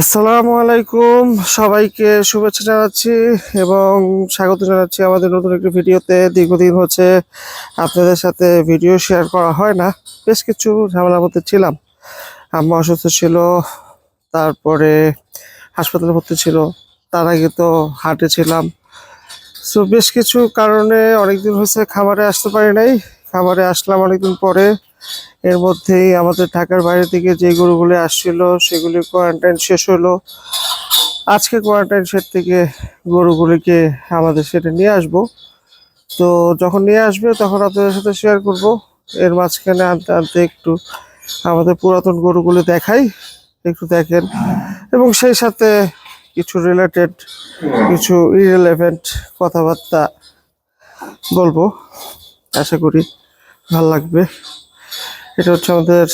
আসসালামু আলাইকুম। সবাইকে শুভেচ্ছা জানাচ্ছি এবং স্বাগত জানাচ্ছি আমাদের নতুন একটি ভিডিওতে। দীর্ঘদিন হচ্ছে আপনাদের সাথে ভিডিও শেয়ার করা হয় না, বেশ কিছু ঝামেলার মধ্যে ছিলাম। আম্মা অসুস্থ ছিল, তারপরে হাসপাতালে ভর্তি ছিল, তার আগে তো হাটে ছিলাম। সো বেশ কিছু কারণে অনেকদিন হয়েছে খামারে আসতে পারি নাই। খামারে আসলাম অনেকদিন পরে। এর মধ্যেই আমাদের ঢাকার বাইরে থেকে যে গরুগুলি আসছিল, সেগুলি কোয়ারেন্টাইন শেষ হলো। আজকে কোয়ারেন্টাইন সেট থেকে গরুগুলিকে আমাদের সেটে নিয়ে আসব। তো যখন নিয়ে আসবে, তখন আপনাদের সাথে শেয়ার করব। এর মাঝখানে আনতে আনতে একটু আমাদের পুরাতন গরুগুলি দেখাই। একটু দেখেন। এবং সেই সাথে কিছু রিলেটেড কিছু ইরেলেভেন্ট কথাবার্তা বলব। আশা করি ভালো লাগবে। এটা হচ্ছে আমাদের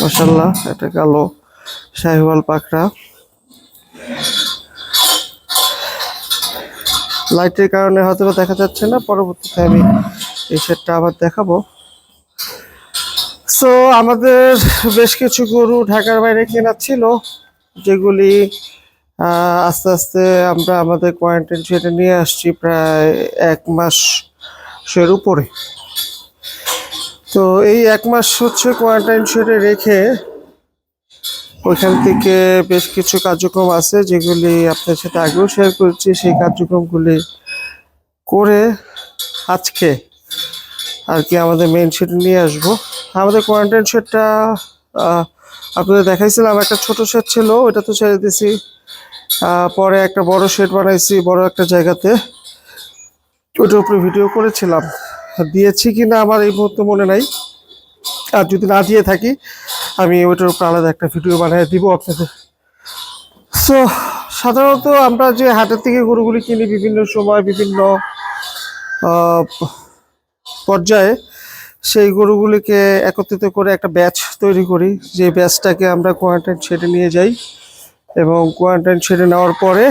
মশাল্লাহ এটা কালো শাহিওয়াল পাকড়া লাইটের কারণে হয়তো দেখা যাচ্ছে না পরবর্তীতে আমি এই সেটটা আবার দেখাবো। সো আমাদের বেশ কিছু গরু ঢাকার বাইরে কেনা ছিল, যেগুলি আস্তে আস্তে আমরা আমাদের কোয়ারেন্টাইন সেটে নিয়ে আসছি প্রায় এক মাসের উপরে। তো এই এক মাস হচ্ছে কোয়ারেন্টাইন শেডে রেখে ওইখান থেকে বেশ কিছু কার্যক্রম আছে যেগুলি আপনার সাথে আগেও শেয়ার করেছি, সেই কার্যক্রমগুলি করে আজকে আর কি আমাদের মেন শেড নিয়ে আসব। আমাদের কোয়ারেন্টাইন শেডটা আপনাদের দেখাইছিলাম, একটা ছোট শেড ছিল ওটা তো ছেড়ে দিছি। পরে একটা বড় শেড বানাইছি, বড় একটা জায়গাতে। ওটার উপরে ভিডিও করেছিলাম। দিয়েছি কি না আমার এই মুহূর্তে মনে নাই। আর যদি না দিয়ে থাকি, আমি ওইটার উপর আলাদা একটা ভিডিও বানিয়ে দিব আপনাদের। সো সাধারণত আমরা যে হাটের থেকে গরুগুলি কিনি বিভিন্ন সময়, বিভিন্ন পর্যায়ে, সেই গরুগুলিকে একত্রিত করে একটা ব্যাচ তৈরি করি। যে ব্যাচটাকে আমরা কোয়ারেন্টাইন ছেড়ে নিয়ে যাই এবং কোয়ারেন্টাইন ছেড়ে নেওয়ার পরে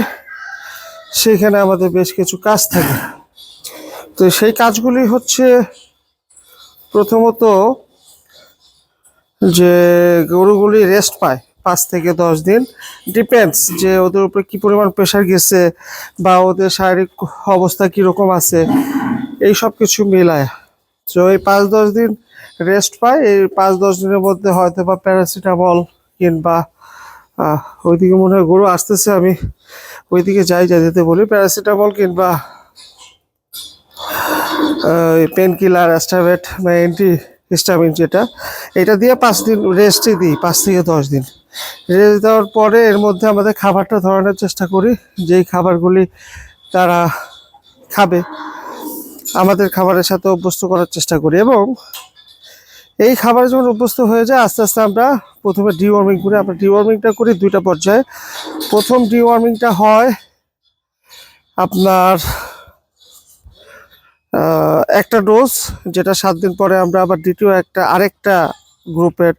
সেইখানে আমাদের বেশ কিছু কাজ থাকে। তো সেই কাজগুলি হচ্ছে প্রথমত যে গরুগুলি রেস্ট পায় পাঁচ থেকে দশ দিন। ডিপেন্ডস যে ওদের উপরে কী পরিমাণ প্রেশার গেছে বা ওদের শারীরিক অবস্থা কীরকম আছে, এই সব কিছু মিলায়। তো এই পাঁচ দশ দিন রেস্ট পায়, এই পাঁচ দশ দিনের মধ্যে হয়তো বা প্যারাসিটামল কিংবা ওইদিকে মনে হয় গরু আসতেছে, আমি ওইদিকে যাই যা যেতে বলি। প্যারাসিটামল কিংবা পেন কিলার অ্যাস্টাবেট বা অ্যান্টি হিস্টামিন যেটা, এটা দিয়ে পাঁচ দিন রেস্টই দিই, পাঁচ থেকে দশ দিন। রেস্ট দেওয়ার পরে এর মধ্যে আমাদের খাবারটা ধরানোর চেষ্টা করি, যেই খাবারগুলি তারা খাবে, আমাদের খাবারের সাথে অভ্যস্ত করার চেষ্টা করি এবং এই খাবারে যখন অভ্যস্ত হয়ে যায়, আস্তে আস্তে আমরা প্রথমে ডিওয়ার্মিং করি, আমরা ডিওয়ার্মিংটা করি দুইটা পর্যায়ে। প্রথম ডিওয়ার্মিংটা হয় আপনার একটা ডোজ যেটা সাত দিন পরে আমরা আবার দ্বিতীয় একটা, আরেকটা গ্রুপের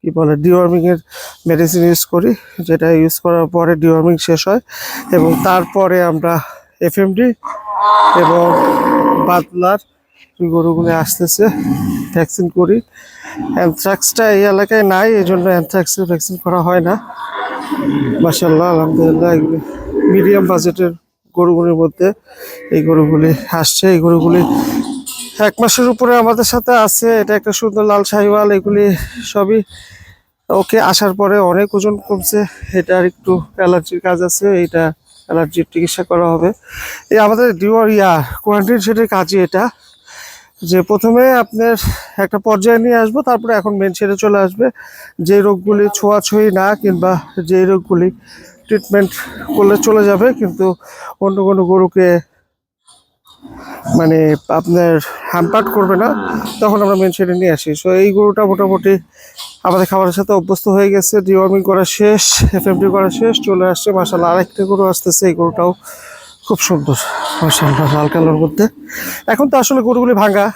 কি বলে ডিওয়ার্মিংয়ের মেডিসিন ইউজ করি, যেটা ইউজ করার পরে ডিওয়ার্মিং শেষ হয়, এবং তারপরে আমরা এফএমডি এবং বাতলার গরুগুলো আসতেছে ভ্যাকসিন করি। অ্যানথ্রাক্সটা এই এলাকায় নাই এই জন্য অ্যানথ্রাক্সের ভ্যাকসিন করা হয় না। মাসাল্লাহ আলহামদুলিল্লাহ মিডিয়াম বাজেটের গরুগুলির মধ্যে এই গরুগুলি আসছে। এই গরুগুলি এক মাসের উপরে আমাদের সাথে আছে। এটা একটা সুন্দর লাল শাহিওয়াল, এগুলি সবই ওকে আসার পরে অনেক ওজন কমছে। এটার একটু অ্যালার্জির কাজ আছে, এটা অ্যালার্জির চিকিৎসা করা হবে। এই আমাদের ডিওর ইয়া কোয়ারেন্টাইন সেটের কাজই এটা, যে প্রথমে আপনার একটা পর্যায়ে নিয়ে আসব, তারপরে এখন মেন ছেড়ে চলে আসবে। যে রোগগুলি ছোঁয়াছুঁয়ি না, কিংবা যে রোগগুলি ট্রিটমেন্ট করলে চলে যাবে, কিন্তু অন্য কোনো গরুকে মানে আপনার হ্যাম্পার্ট করবে না, তখন আমরা মেন নিয়ে আসি। সো এই গরুটা মোটামুটি আমাদের খাবারের সাথে অভ্যস্ত হয়ে গেছে ডিওয়ার্মিং করা শেষ এফএমডি করা শেষ, চলে আসছে মাসাল্লাহ আরেকটা গরু আসতেছে, এই গরুটাও খুব সুন্দর মাসাল্লাহ লাল কালোর মধ্যে। এখন তো আসলে গরুগুলি ভাঙা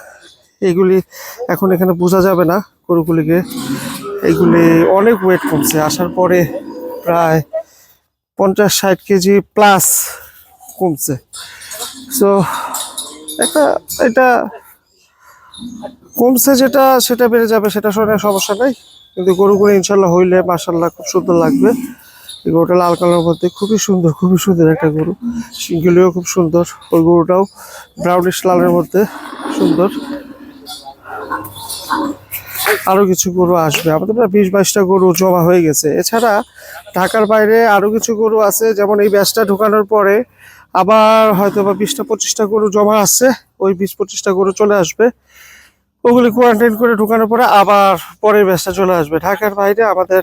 এইগুলি এখন এখানে বোঝা যাবে না, গরুগুলিকে, এইগুলি অনেক ওয়েট কমছে, আসার পরে প্রায় পঞ্চাশ ষাট কেজি প্লাস কমছে। সো একটা, এটা কমছে যেটা, সেটা বেড়ে যাবে, সেটা শুনে সমস্যা নেই। কিন্তু গরুগুলো ইনশাল্লাহ হইলে মাসাল্লাহ খুব সুন্দর লাগবে। এই গরুটা লাল কালার মধ্যে খুবই সুন্দর খুবই সুন্দর একটা গরু। সিঙ্গুলিও খুব সুন্দর, ওই গরুটাও ব্রাউনিশ লালের মধ্যে সুন্দর। আরও কিছু গরু আসবে। আমাদের প্রায় বিশ বাইশটা গরু জমা হয়ে গেছে। এছাড়া ঢাকার বাইরে আরও কিছু গরু আছে, যেমন এই ব্যাচটা ঢুকানোর পরে আবার হয়তো বা বিশটা পঁচিশটা গরু জমা আছে, ওই বিশ পঁচিশটা গরু চলে আসবে। ওগুলি কোয়ারেন্টাইন করে ঢুকানোর পরে আবার পরের ব্যাচটা চলে আসবে। ঢাকার বাইরে আমাদের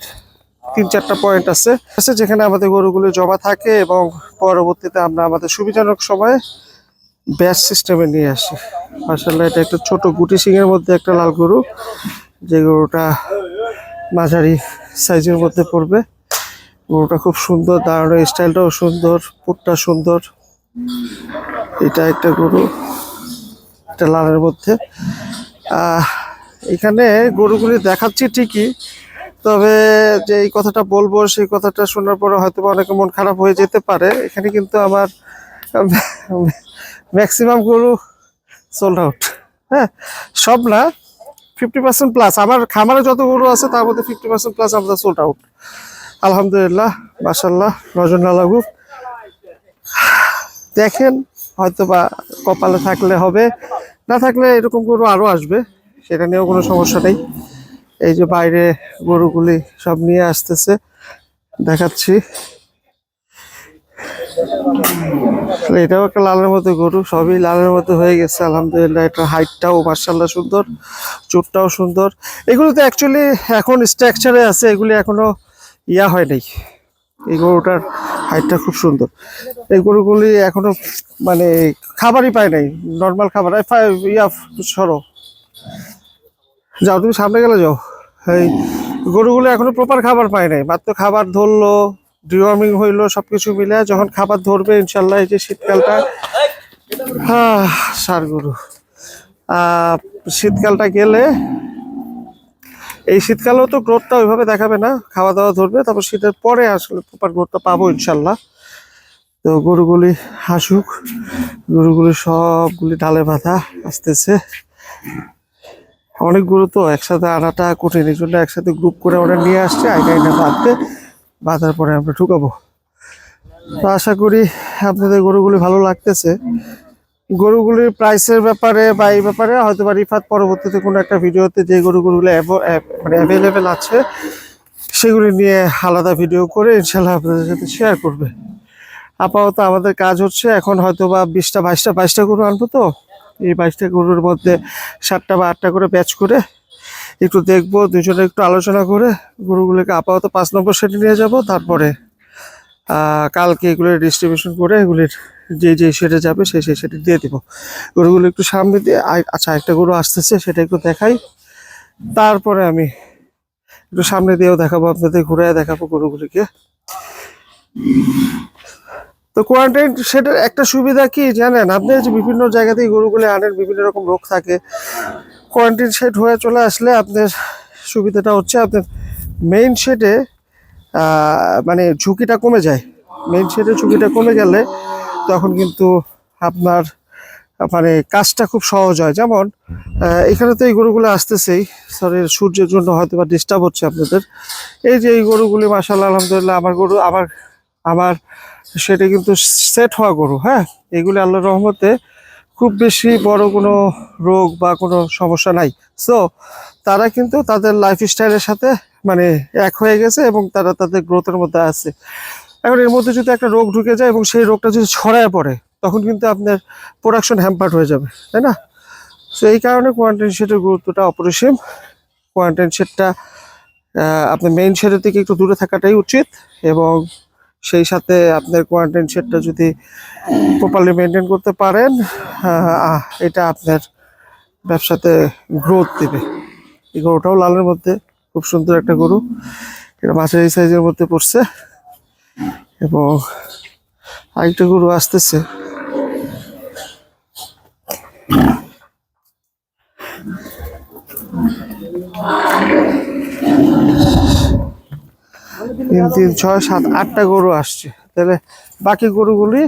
তিন চারটা পয়েন্ট আছে। যেখানে আমাদের গরুগুলো জমা থাকে এবং পরবর্তীতে আমরা আমাদের সুবিধাজনক সময়ে ব্যাচ সিস্টেমে নিয়ে আসি। মার্শাল্লাহ এটা একটা ছোট গুটি সিংয়ের মধ্যে একটা লাল গরু। যে গরুটা মাঝারি সাইজের মধ্যে পড়বে। গরুটা খুব সুন্দর দাঁড়ানোর স্টাইলটাও সুন্দর, পুটটা সুন্দর। এটা একটা গরু, একটা লালের মধ্যে। এখানে গরুগুলি দেখাচ্ছি ঠিকই, তবে যে এই কথাটা বলব, সেই কথাটা শোনার পরে হয়তো অনেকে মন খারাপ হয়ে যেতে পারে। এখানে কিন্তু আমার ম্যাক্সিমাম গরু সোল্ড আউট হ্যাঁ সব না ফিফটি পার্সেন্ট প্লাস আমার খামারে যত গরু আছে, তার মধ্যে ফিফটি পার্সেন্ট প্লাস আমাদের সোল্ড আউট আলহামদুলিল্লাহ মাসাল্লাহ নজর না লাগুক দেখেন হয়তো বা কপালে থাকলে হবে, না থাকলে এরকম গরু আরও আসবে, সেটা নিয়েও কোনো সমস্যা নেই। এই যে বাইরে গরুগুলি সব নিয়ে আসতেছে, দেখাচ্ছি। এটাও একটা লালের মতো গরু, সবই লালের মতো হয়ে গেছে, আলহামদুলিল্লাহ। এটা হাইটটাও মার্শাল্লাহ সুন্দর, চোটটাও সুন্দর। এগুলো তো অ্যাকচুয়ালি এখন স্ট্রাকচারে আছে, এগুলি এখনও ইয়া হয় নাই। এই গরুটার হাইটটা খুব সুন্দর। এই গরুগুলি এখনও মানে খাবারই পায় নাই নর্মাল খাবার। ইয়া, সরো। যাও, তুমি সামনে গেলে যাও। এই গরুগুলো এখনও প্রপার খাবার পায় নাই। মাত্র খাবার ধরলো ডিওয়ার্মিং হইল সবকিছু মিলে যখন খাবার ধরবে ইনশাল্লাহ এই যে শীতকালটা। হ্যাঁ সার গরু আহ, শীতকালটা গেলে এই শীতকালেও তো গ্রোথটা ওইভাবে দেখাবে না খাওয়া দাওয়া ধরবে তারপর শীতের পরে আসলে প্রপার গ্রোথটা পাবো ইনশাল্লাহ। তো গরুগুলি হাসুক গরুগুলি সবগুলি ডালে বাঁধা আসতেছে। অনেক গরু তো একসাথে আনাটা কঠিন এই জন্য একসাথে গ্রুপ করে ওরা নিয়ে আসছে আইনা বাঁধতে। বাঁধার পরে আমরা ঢুকাবো। তো আশা করি আপনাদের গরুগুলি ভালো লাগতেছে। গরুগুলির প্রাইসের ব্যাপারে বা এই ব্যাপারে হয়তো বা রিফাত পরবর্তীতে কোনো একটা ভিডিওতে যে গরুগুলো মানে অ্যাভেলেবেল আছে, সেগুলি নিয়ে আলাদা ভিডিও করে ইনশাল্লাহ আপনাদের সাথে শেয়ার করবে। আপাতত আমাদের কাজ হচ্ছে এখন হয়তো বা বিশটা বাইশটা বাইশটা গরু আনব তো। এই বাইশটা গরুর মধ্যে সাতটা বা আটটা করে ব্যাচ করে একটু দেখব, দুজনে একটু আলোচনা করে গরুগুলোকে আপাতত পাঁচ নম্বর সেটে নিয়ে যাব, তারপরে কালকে এগুলো ডিস্ট্রিবিউশন করে এগুলির যে যে সেটে যাবে সেই সেই সেটে দিয়ে দিব। গরুগুলো একটু সামনে দিয়ে আচ্ছা একটা গরু আসতেছে, সেটা একটু দেখাই। তারপরে আমি একটু সামনে দিয়েও দেখাবো, আপনাদের ঘুরে দেখাবো গরুগুলিকে। তো কোয়ারেন্টাইন সেটার একটা সুবিধা কি জানেন? আপনি যে বিভিন্ন জায়গা থেকে গরুগুলো আনেন, বিভিন্ন রকম রোগ থাকে কোয়ারেন্টাইন সেট হয়ে চলে আসলে আপনার সুবিধাটা হচ্ছে আপনার মেইন শেডে মানে ঝুঁকিটা কমে যায়। মেইন শেডে ঝুঁকিটা কমে গেলে তখন কিন্তু আপনার মানে কাজটা খুব সহজ হয়। যেমন এখানে তো এই গরুগুলো আসতেছেই। সরি সূর্যের জন্য হয়তো বা ডিস্টার্ব হচ্ছে আপনাদের। এই যে এই গরুগুলি মাসাল্লাহ আলহামদুলিল্লাহ, আমার গরু, আমার আমার সেটা কিন্তু সেট হওয়া গরু হ্যাঁ? এগুলি আল্লাহর রহমতে খুব বেশি বড় কোনো রোগ বা কোনো সমস্যা নাই। সো তারা কিন্তু তাদের লাইফ স্টাইলের সাথে মানে এক হয়ে গেছে এবং তারা তাদের গ্রোথের মধ্যে আছে। এখন এর মধ্যে যদি একটা রোগ ঢুকে যায় এবং সেই রোগটা যদি ছড়ায় পড়ে, তখন কিন্তু আপনার প্রোডাকশন হ্যাম্পার্ট হয়ে যাবে, তাই না? সো এই কারণে কোয়ারেন্টাইন শেডের গুরুত্বটা অপরিসীম। কোয়ারেন্টাইন শেডটা আপনার মেইন শেডের থেকে একটু দূরে থাকাটাই উচিত এবং সেই সাথে আপনার কোয়ারেন্টাইন শেডটা যদি প্রপারলি মেনটেন করতে পারেন এটা আপনার ব্যবসাতে গ্রোথ দিবে। এই গরুটাও লালের মধ্যে, খুব সুন্দর একটা গরু। এটা মাঝারি সাইজের মধ্যে পড়ছে। এবং আরেকটা গরু আসতেছে। তিন তিন, ছয়, সাত, আটটা গরু আসছে। তাহলে বাকি গরুগুলি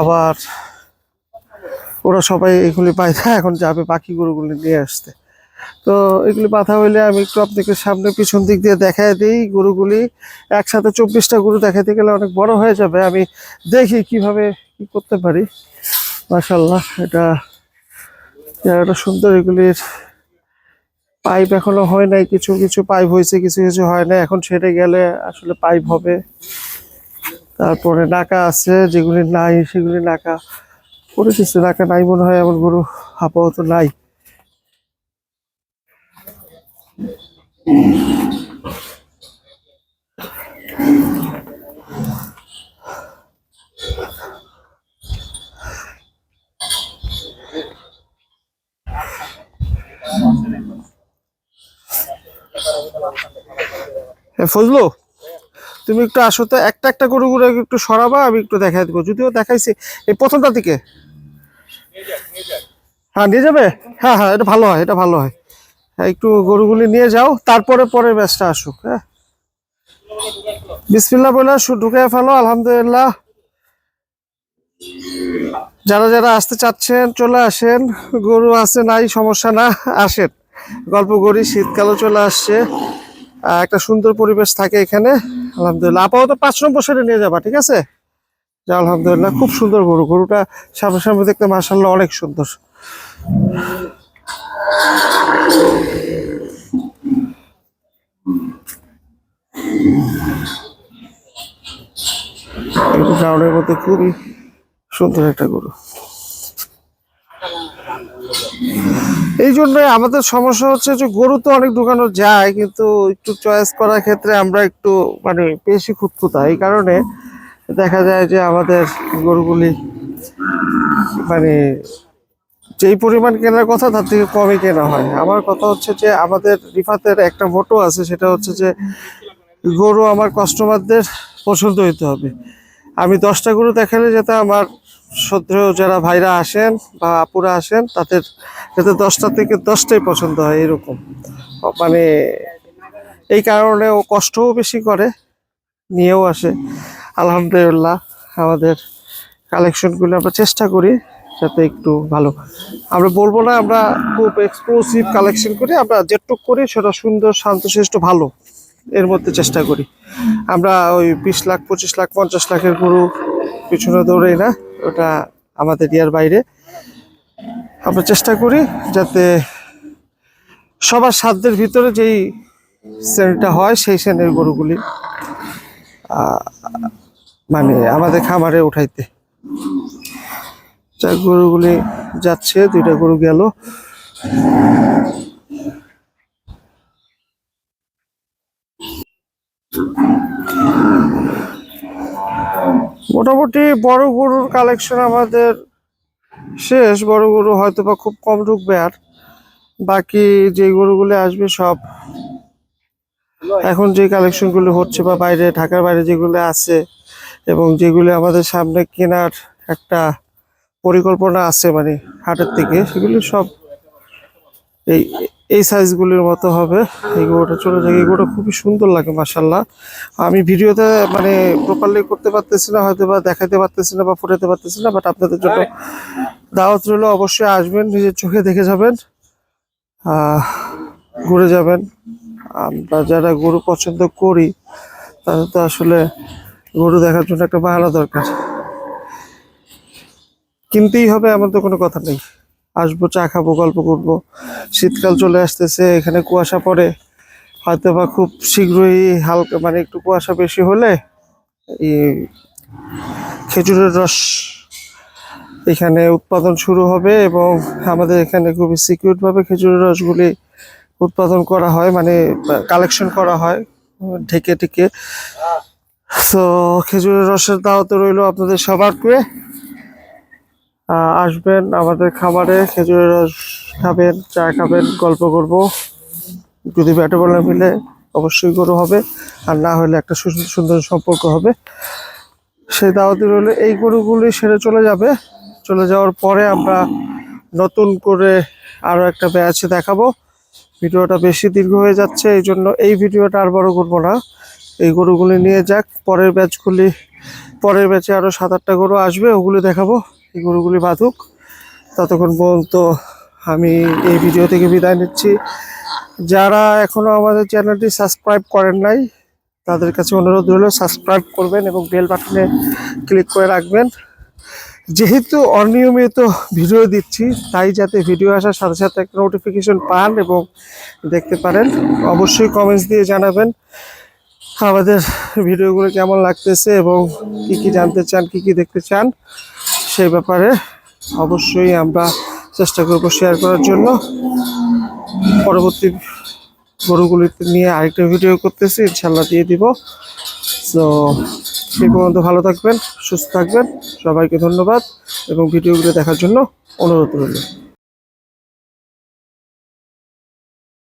আবার ওরা সবাই এগুলি পায় এখন যাবে বাকি গরুগুলি নিয়ে আসতে। তো এগুলি বাধা হইলে আমি একটু আপনাকে সামনে পিছন দিক দিয়ে দেখায় দিই। গরুগুলি একসাথে চব্বিশটা গরু দেখাতে গেলে অনেক বড় হয়ে যাবে। আমি দেখি কীভাবে কি করতে পারি। মাশাল্লাহ এটা জায়গাটা সুন্দর এগুলির পাইপ এখনও হয় নাই, কিছু কিছু পাইপ হয়েছে, কিছু কিছু হয় না এখন ছেড়ে গেলে আসলে পাইপ হবে। তারপরে নাকা আছে, যেগুলি নাই সেগুলি নাকা। করে কিছু নাকা নাই মনে হয়, এমন গরু আপাতত নাই। ফজলু, তুমি একটু আসো তো, একটা একটা গরু গরু একটু সরাবা, আমি একটু দেখাই দেবো। যদিও দেখাইছি, এই প্রথমটা দিকে। হ্যাঁ নিয়ে যাবে? হ্যাঁ হ্যাঁ এটা ভালো হয়, এটা ভালো হয়। হ্যাঁ একটু গরুগুলি নিয়ে যাও, তারপরে পরে ব্যাচটা আসুক হ্যাঁ। বিসমিল্লা বলে ঢুকে ফেলো, আলহামদুলিল্লাহ। যারা যারা আসতে চাচ্ছেন, চলে আসেন। গরু আছে, নাই, সমস্যা না, আসেন। গল্প করি, শীতকালও চলে আসছে। একটা সুন্দর পরিবেশ থাকে এখানে। আলহামদুলিল্লাহ। আপাতত পাঁচ নম্বর সাইডে নিয়ে যাবা, ঠিক আছে? যা, আলহামদুলিল্লাহ, খুব সুন্দর গরু। গরুটা সামনে সামনে দেখতে মার্শাল্লাহ অনেক সুন্দর। গ্রাউন্ডের মধ্যে খুবই সুন্দর একটা গরু। এই জন্য আমাদের সমস্যা হচ্ছে যে গরু তো অনেক দোকানে যায়, কিন্তু একটু চয়েস করার ক্ষেত্রে আমরা একটু মানে বেশি খুঁতখুতা। এই কারণে দেখা যায় যে আমাদের গরুগুলি মানে যেই পরিমাণ কেনার কথা তার থেকে কমই কেনা হয়। আমার কথা হচ্ছে যে আমাদের রিফাতের একটা মোটো আছে, সেটা হচ্ছে যে গরু আমার কাস্টমারদের পছন্দ হইতে হবে। আমি দশটা গরু দেখালে যাতে আমার শ্রদ্ধেয় যারা ভাইরা আসেন বা আপুরা আসেন, তাদের যাতে দশটা থেকে দশটাই পছন্দ হয় এরকম। মানে এই কারণে ও কষ্টও বেশি করে, নিয়েও আসে। আলহামদুলিল্লাহ, আমাদের কালেকশনগুলো আমরা চেষ্টা করি যাতে একটু ভালো। আমরা বলব না, আমরা খুব এক্সক্লুসিভ কালেকশন করি, আমরা যেটুক করি সেটা সুন্দর, শান্তশিষ্ট, ভালো। এর মধ্যে চেষ্টা করি। আমরা ওই বিশ লাখ, পঁচিশ লাখ, পঞ্চাশ লাখের গরু পিছনে দৌড়াই না। ওটা আমাদের ইয়ার বাইরে। আমরা চেষ্টা করি যাতে সবার সাধ্যের ভিতরে যেই শ্রেণীটা হয়, সেই শ্রেণির গরুগুলি মানে আমাদের খামারে উঠাইতে। যা গরুগুলি যাচ্ছে, দুইটা গরু গেল। মোটামুটি বড় গরুর কালেকশন আমাদের শেষ। বড় গরু হয়তো বা খুব কম ঢুকবে আর। বাকি যে গরুগুলো আসবে সব। এখন যে কালেকশনগুলো হচ্ছে বা বাইরে, ঢাকার বাইরে যেগুলো আছে এবং যেগুলো আমাদের সামনে কেনার একটা পরিকল্পনা আছে মানে হাটের থেকে, সেগুলো সব এই এই সাইজগুলির মতো হবে। এই গরুটা চলে যায় এই গরুটা খুবই সুন্দর লাগে মাসাল্লাহ আমি ভিডিওতে মানে প্রপারলি করতে পারতেছি না, হয়তো বা দেখাতে পারতেছি না বা ফুটাতে পারতেছি না বাট আপনাদের জন্য দাওয়াত রইল, অবশ্যই আসবেন, নিজের চোখে দেখে যাবেন ঘুরে যাবেন। আমরা যারা গরু পছন্দ করি, তাদের তো আসলে গরু দেখার জন্য একটা বাহানা দরকার। কিনতেই হবে, এমন তো কোনো কথা নেই। আসব চা খাব গল্প করব। শীতকাল চলে আসতেছে এখানে কুয়াশা পড়ে। হয়তো বা খুব শীঘ্রই হালকা মানে একটু কুয়াশা বেশি হলে এই খেজুরের রস এখানে উৎপাদন শুরু হবে এবং আমাদের এখানে খুবই সিকিউর ভাবে খেজুরের রসগুলি উৎপাদন করা হয় মানে কালেকশন করা হয় ঢেকে ঢেকে। তো খেজুরের রসের দাওয়াতে রইল আপনাদের সবারকে আহ, আসবেন আমাদের খাবারে, খেজুরের রস খাবেন, চা খাবেন, গল্প করব। যদি ব্যাটে বলে মিলে অবশ্যই গরু হবে, আর না হলে একটা সুন্দর সম্পর্ক হবে। সেই দাওয়াতি রইলে, এই গরুগুলি সেরে চলে যাবে। চলে যাওয়ার পরে আমরা নতুন করে আরও একটা ব্যাচ দেখাবো। ভিডিওটা বেশি দীর্ঘ হয়ে যাচ্ছে, এই জন্য এই ভিডিওটা আর বড় করব না। এই গরুগুলি নিয়ে যাক, পরের ব্যাচগুলি, পরের ব্যাচে আরও সাত আটটা গরু আসবে, ওগুলি দেখাবো। এই গরুগুলি বাঁধুক। ততক্ষণ পর্যন্ত আমি এই ভিডিও থেকে বিদায় নিচ্ছি। যারা এখনও আমাদের চ্যানেলটি সাবস্ক্রাইব করেন নাই, তাদের কাছে অনুরোধ রইল, সাবস্ক্রাইব করবেন এবং বেল বাটনে ক্লিক করে রাখবেন। যেহেতু অনিয়মিত ভিডিও দিচ্ছি, তাই যাতে ভিডিও আসার সাথে সাথে একটা নোটিফিকেশন পান এবং দেখতে পারেন, অবশ্যই কমেন্টস দিয়ে জানাবেন আমাদের ভিডিওগুলো কেমন লাগতেছে এবং কি কি জানতে চান, কি কি দেখতে চান। সেই ব্যাপারে অবশ্যই আমরা চেষ্টা করব শেয়ার করার জন্য। পরবর্তী গরুগুলিতে নিয়ে আরেকটা ভিডিও করতেছি ইনশাল্লাহ দিয়ে দিব। তো সেই পর্যন্ত ভালো থাকবেন, সুস্থ থাকবেন। সবাইকে ধন্যবাদ এবং ভিডিওগুলো দেখার জন্য অনুরোধ রইল।